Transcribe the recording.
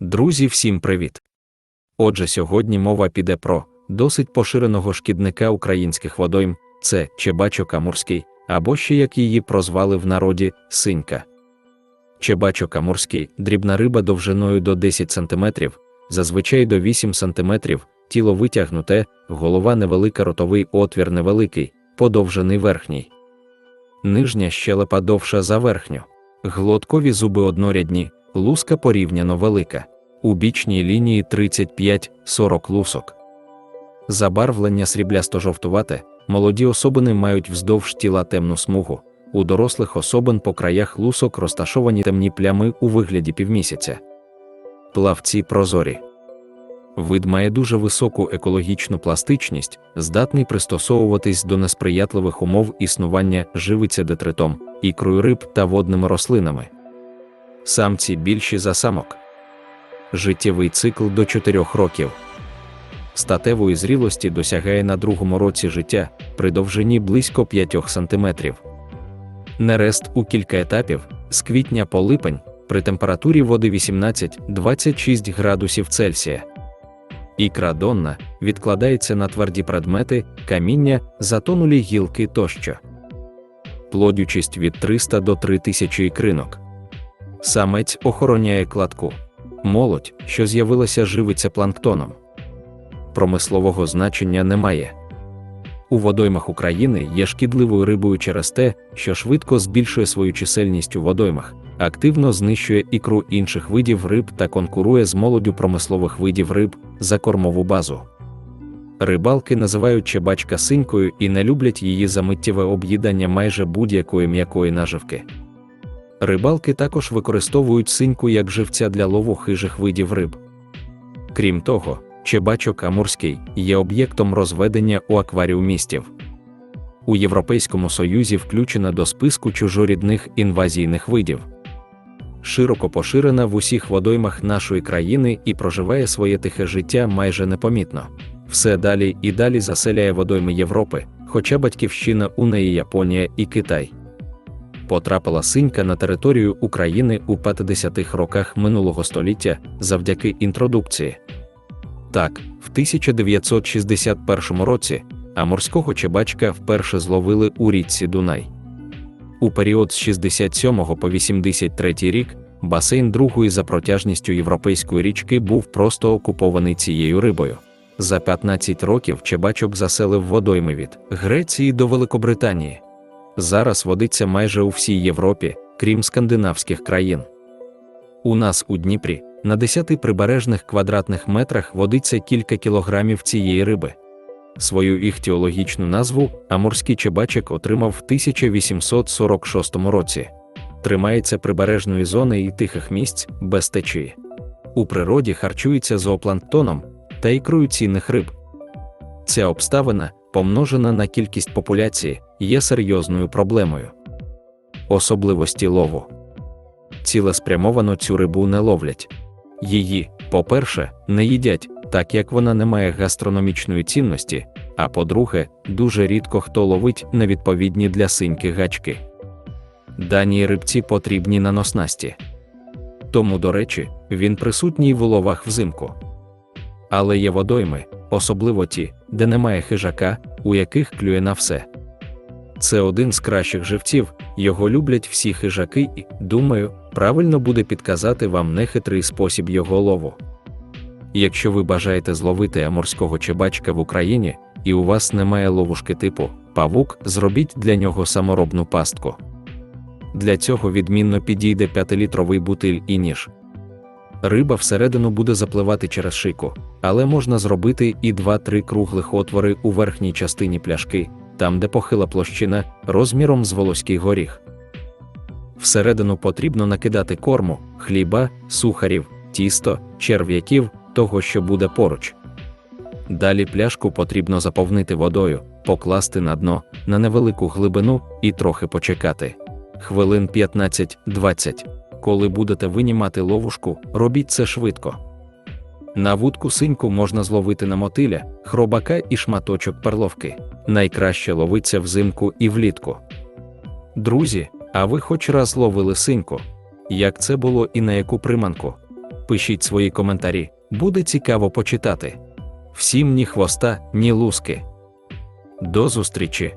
Друзі, всім привіт! Отже, сьогодні мова піде про досить поширеного шкідника українських водойм це чебачок амурський, або ще як її прозвали в народі синька. Чебачок амурський дрібна риба довжиною до 10 см, зазвичай до 8 см, тіло витягнуте, голова невелика, ротовий отвір невеликий, подовжений верхній. Нижня щелепа довша за верхню. Глоткові зуби однорядні, луска порівняно велика. У бічній лінії 35-40 лусок. Забарвлення сріблясто-жовтувате, молоді особини мають вздовж тіла темну смугу, у дорослих особин по краях лусок розташовані темні плями у вигляді півмісяця. Плавці прозорі. Вид має дуже високу екологічну пластичність, здатний пристосовуватись до несприятливих умов існування, живиться детритом, ікрою риб та водними рослинами. Самці більші за самок. Життєвий цикл до 4 років. Статевої зрілості досягає на другому році життя при довжині близько 5 см. Нерест у кілька етапів з квітня по липень при температурі води 18-26 градусів Цельсія. Ікра донна відкладається на тверді предмети, каміння, затонулі гілки тощо. Плодючість від 300 до 3000 ікринок. Самець охороняє кладку. Молодь, що з'явилася, живиться планктоном. Промислового значення немає. У водоймах України є шкідливою рибою через те, що швидко збільшує свою чисельність у водоймах, активно знищує ікру інших видів риб та конкурує з молоддю промислових видів риб за кормову базу. Рибалки називають чебачка синькою і не люблять її за миттєве об'їдання майже будь-якої м'якої наживки. Рибалки також використовують синьку як живця для лову хижих видів риб. Крім того, чебачок амурський є об'єктом розведення у акваріумістів. У Європейському Союзі включена до списку чужорідних інвазійних видів. Широко поширена в усіх водоймах нашої країни і проживає своє тихе життя майже непомітно. Все далі і далі заселяє водойми Європи, хоча батьківщина у неї Японія і Китай потрапила синька на територію України у 50-х роках минулого століття завдяки інтродукції. Так, в 1961 році амурського чебачка вперше зловили у річці Дунай. У період з 67 по 83 рік басейн другої за протяжністю європейської річки був просто окупований цією рибою. За 15 років чебачок заселив водойми від Греції до Великобританії зараз водиться майже у всій Європі, крім скандинавських країн. У нас у Дніпрі на 10 прибережних квадратних метрах водиться кілька кілограмів цієї риби. Свою іхтіологічну назву Амурський чебачик отримав в 1846 році. Тримається прибережної зони і тихих місць без течії. У природі харчується зоопланктоном та ікрою цінних риб. Ця обставина помножена на кількість популяції, є серйозною проблемою. Особливості лову цілеспрямовано цю рибу не ловлять. Її, по-перше, не їдять, так як вона не має гастрономічної цінності, а по-друге, дуже рідко хто ловить невідповідні для синьки гачки. Даній рибці потрібні на носнасті. Тому, до речі, він присутній в уловах взимку. Але є водойми, особливо ті, де немає хижака, у яких клює на все. Це один з кращих живців, його люблять всі хижаки, і, думаю, правильно буде підказати вам нехитрий спосіб його лову. Якщо ви бажаєте зловити аморського чебачка в Україні, і у вас немає ловушки типу павук, зробіть для нього саморобну пастку. Для цього відмінно підійде 5-літровий бутиль і ніж. Риба всередину буде запливати через шийку, але можна зробити і 2-3 круглих отвори у верхній частині пляшки, там де похила площина, розміром з волоський горіх. Всередину потрібно накидати корму, хліба, сухарів, тісто, черв'яків, того, що буде поруч. Далі пляшку потрібно заповнити водою, покласти на дно на невелику глибину і трохи почекати. Хвилин 15-20. Коли будете винімати ловушку, робіть це швидко. На вудку синьку можна зловити на мотиля, хробака і шматочок перловки. Найкраще ловиться взимку і влітку. Друзі, а ви хоч раз ловили синьку? Як це було і на яку приманку? Пишіть свої коментарі, буде цікаво почитати. Всім ні хвоста, ні луски. До зустрічі!